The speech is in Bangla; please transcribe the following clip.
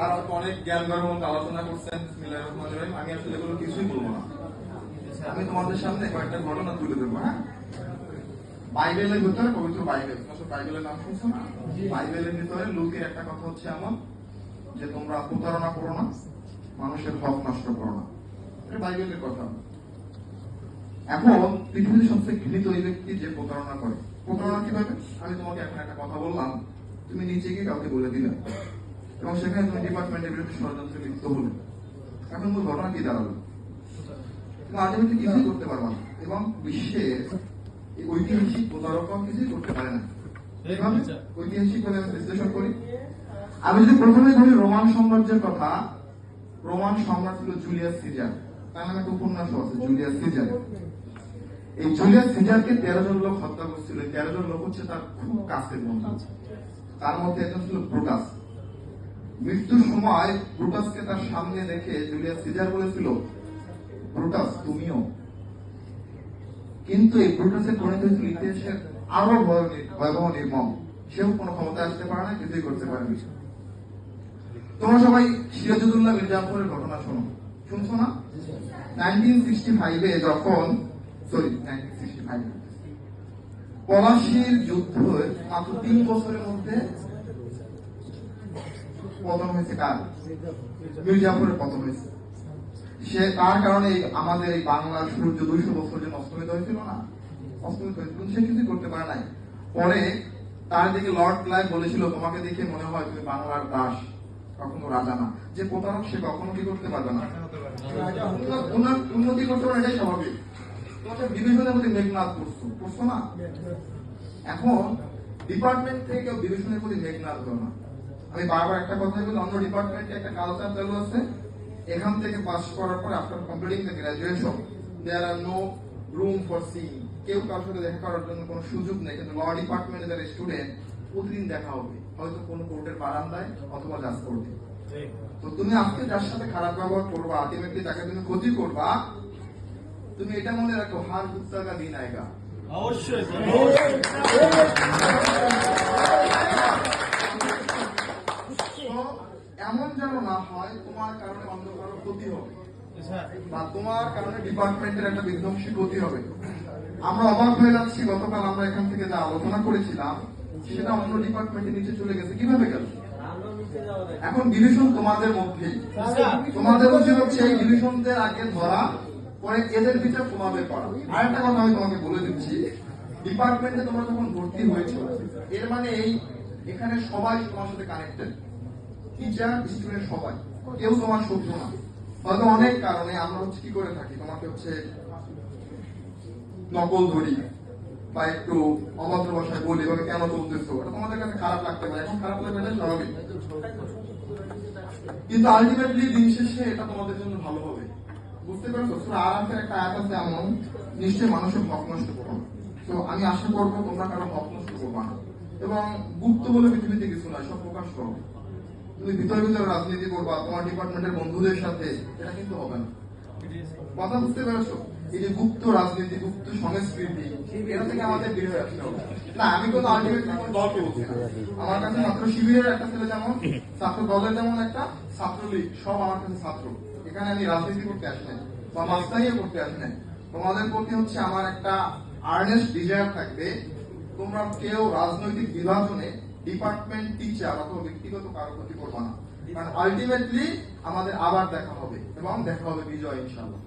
স্যার হয়তো অনেক জ্ঞান আলোচনা করছেন বিসমিল্লাহির রহমানির রহিম। আমি আসলে এগুলো কিছুই বলব না। আমি তোমাদের সামনে কয়েকটা ঘটনা তুলে ধরবো হ্যাঁ? বাইবেলের ভিতরে পবিত্র বাইবেল। বাইবেলের নাম শুনছো না? বাইবেলের ভিতরে লোকের একটা কথা হচ্ছে এমন যে তোমরা প্রতারণা করো না মানুষের হক নষ্ট করো না। এটা বাইবেলের কথা। এখন পৃথিবীর সবচেয়ে ঘৃণিত ওই ব্যক্তি যে প্রতারণা করে প্রতারণা কীভাবে? আমি তোমাকে এখন একটা কথা বললাম তুমি নিচে গিয়ে কাউকে বলে দিলে। এবং সেখানে তুমি ডিপার্টমেন্টের বিরুদ্ধে ষড়যন্ত্রে লিপ্ত হলে। এখন মূল ঘটনা কি দাঁড়াল? কিছুই করতে পারবা না। এবং বিশ্বের এই ঐতিহাসিক প্রতারকরাও কিছুই করতে পারে না। ঐতিহাসিক ভাবে আমি বিশ্লেষণ করি। আমি যদি প্রথমে ধরি রোমান সাম্রাজ্যের কথা, রোমান সম্রাট ছিল জুলিয়াস সিজার। তার নামে একটা উপন্যাস আছে, জুলিয়াস সিজার। এই জুলিয়াস সিজারকে তেরো জন লোক হত্যা করছিল। তেরো জন লোক হচ্ছে তার খুব কাছের বন্ধু। তার মধ্যে একজন ছিল ব্রুটাস মৃত্যুর সময় ব্রুটাসকে তার সামনে রেখে জুলিয়াস সিজার বলেছিল ব্রুটাস তুমিও। কিন্তু এই ব্রুটাসের পরিণত হয়েছিল ইতিহাসের আরও ভয়াবহ নির্মম। সেও কোনো ক্ষমতা আসতে পারে না কিছুই করতে পারেনি। তোমরা সবাই সিরাজুদ্দৌল্লাহ মির্জাপুরের ঘটনা শোনো। শুনছো না? নাইনটিন সিক্সটি ফাইভে যখন সরি, নাইনটিন সিক্সটি ফাইভ। পলাশির যুদ্ধ মাত্র তিন বছরের মধ্যে পতন হয়েছে কার? পতন হয়েছে। সে তার কারণে আমাদের এই বাংলার সূর্য দুইশো বছর যে অস্তমিত হয়েছিল না? অস্তমিত হয়েছিল সে কিছু করতে পারে নাই। পরে তার দিকে লর্ড ক্লাইভ বলেছিল তোমাকে দেখে মনে হয় তুমি বাংলার দাস কখনো রাজা না। যে প্রতারক সে কখনো কি করতে পারবে না? উন্নত- করতে পারে এটাই স্বাভাবিক। ডিভিশনের প্রতি মেঘনাথ করছ করছ না? এখন ডিপার্টমেন্ট থেকে কেউ ডিভিশনের প্রতি মেঘনাথ করো না। আমি বারবার একটা কথা বলি অন্য ডিপার্টমেন্টে একটা কালচার চালু আছে। এখান থেকে পাস করার পর after completing the graduation there are no room for see কেউ কারোর সাথে দেখা করার জন্য কোনো সুযোগ নেই কিন্তু ল ডিপার্টমেন্টে যারা স্টুডেন্ট প্রতিদিন দেখা হবে। হয়তো কোনো কোর্টের বারান্দায় অথবা জাজ করবে। তো তুমি আজকে যার সাথে খারাপ ব্যবহার করবা আলটিমেটলি তাকে তুমি ক্ষতি করবা তুমি এটা মনে রাখো হার গুপ্তা কা দিন আয়গা অবশ্যই তো এমন যেন না হয় তোমার কারণে অন্য কারও ক্ষতি হবে স্যার বা তোমার কারণে ডিপার্টমেন্টের একটা বিধ্বংসী ক্ষতি হবে। আমরা অবাক হয়ে যাচ্ছি, গতকাল আমরা এখান থেকে যা আলোচনা করেছিলাম, সেটা অন্য ডিপার্টমেন্টের নিচে চলে গেছে। কীভাবে গেল? এখন ডিভিশন তোমাদের মধ্যেই। তোমাদের উচিত হচ্ছে এই ডিভিশনদের আগে ধরা, পরে এদের বিচার তোমাদের করা। আর একটা কথা আমি তোমাকে বলে দিচ্ছি, ডিপার্টমেন্টে তোমরা যখন ভর্তি হয়েছো, এর মানে এই এখানে সবাই তোমার সাথে কানেক্টেড টিচার স্টুডেন্ট সবাই। কেউ তোমার শত্রু না। হয়তো অনেক কারণে আমরা হচ্ছে কি করে থাকি? তোমাকে হচ্ছে নকল ধরি বা একটু অভদ্র ভাষায় বলি বা কেন চলতেছো ওটা? তোমাদের কাছে খারাপ লাগতে পারে, এখন খারাপ লাগবে এটা স্বাভাবিক। কিন্তু আলটিমেটলি দিন শেষে এটা তোমাদের জন্য ভালো হবে। বুঝতে পারছ? সুরা আরাফের একটা আয়াত আছে এমন, নিশ্চয়ই মানুষের হক নষ্ট করো। তো আমি আশা করব তোমরা কারও হক নষ্ট করবা এবং গুপ্ত বলে পৃথিবীতে কিছু নয় সব প্রকাশ করো। তুমি ভিতরে ভিতরে রাজনীতি করবা, তোমার ডিপার্টমেন্টের বন্ধুদের সাথে, এটা কিন্তু হবে না। কথা বুঝতে পেরেছ? এই যে গুপ্ত রাজনীতি, গুপ্ত সংস্কৃতি, এটা থেকে আমাদের বের হয়ে আসতে না, আমি কোনো আলটিমেটলি কোনো দলকে আমার কাছে ছাত্র শিবিরের একটা ছেলে যেমন, ছাত্র দলের যেমন একটা ছাত্রলীগ, সব আমার কাছে ছাত্র। এখানে আমি রাজনীতি করতে আসি বা মাস্তানিও করতে আসি নাই। তোমাদের প্রতি হচ্ছে আমার একটা আর্নেস্ট ডিজায়ার থাকবে, তোমরা কেউ রাজনৈতিক বিভাজনে ডিপার্টমেন্ট টিচার অথবা ব্যক্তিগত কারও ক্ষতি করব না। কারণ আলটিমেটলি আমাদের আবার দেখা হবে এবং দেখা হবে বিজয় ইনশাল্লাহ